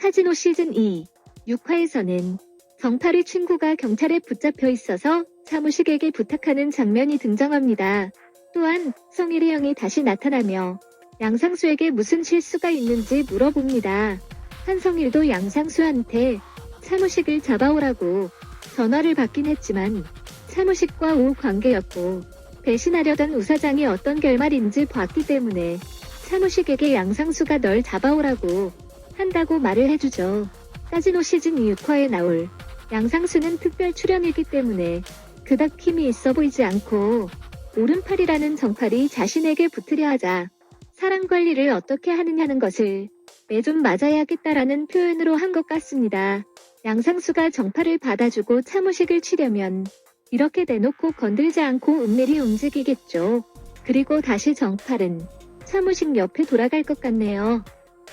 카지노 시즌 2 6화에서는 정팔이 친구가 경찰에 붙잡혀 있어서 사무식에게 부탁하는 장면이 등장합니다. 또한 성일이 형이 다시 나타나며 양상수에게 무슨 실수가 있는지 물어봅니다. 한성일도 양상수한테 사무식을 잡아오라고 전화를 받긴 했지만 사무식과 우 관계였고 배신하려던 우사장이 어떤 결말인지 봤기 때문에 사무식에게 양상수가 널 잡아오라고 한다고 말을 해주죠. 카지노 시즌 6화에 나올 양상수는 특별 출연이기 때문에 그닥 힘이 있어 보이지 않고 오른팔이라는 정팔이 자신에게 붙으려 하자 사랑 관리를 어떻게 하느냐는 것을 매좀 맞아야겠다라는 표현으로 한 것 같습니다. 양상수가 정팔을 받아주고 차무식을 치려면 이렇게 대놓고 건들지 않고 은밀히 움직이겠죠. 그리고 다시 정팔은 차무식 옆에 돌아갈 것 같네요.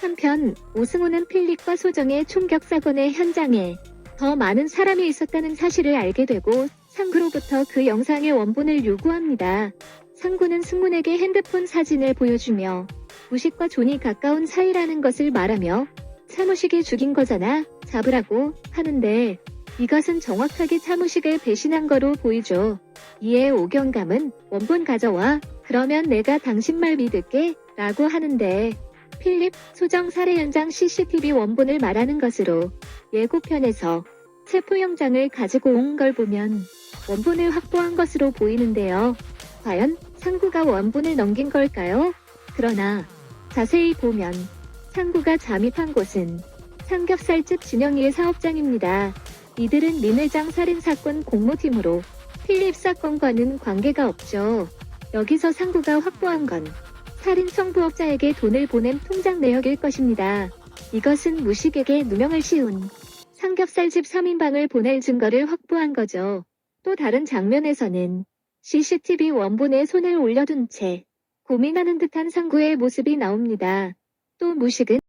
한편 오승우는 필립과 소정의 총격 사건의 현장에 더 많은 사람이 있었다는 사실을 알게 되고 상구로부터 그 영상의 원본을 요구합니다. 상구는 승문에게 핸드폰 사진을 보여주며 무식과 존이 가까운 사이라는 것을 말하며 차무식이 죽인 거잖아 잡으라고 하는데 이것은 정확하게 차무식을 배신한 거로 보이죠. 이에 오경감은 원본 가져와 그러면 내가 당신 말 믿을게 라고 하는데 필립 소정 살해 현장 CCTV 원본을 말하는 것으로 예고편에서 체포 영장을 가지고 온 걸 보면 원본을 확보한 것으로 보이는데요. 과연 상구가 원본을 넘긴 걸까요? 그러나 자세히 보면 상구가 잠입한 곳은 삼겹살집 진영이의 사업장입니다. 이들은 민회장 살인사건 공모팀으로 필립 사건과는 관계가 없죠. 여기서 상구가 확보한 건 살인 청부업자에게 돈을 보낸 통장 내역일 것입니다. 이것은 무식에게 누명을 씌운 삼겹살집 3인방을 보낼 증거를 확보한 거죠. 또 다른 장면에서는 CCTV 원본에 손을 올려둔 채 고민하는 듯한 상구의 모습이 나옵니다. 또 무식은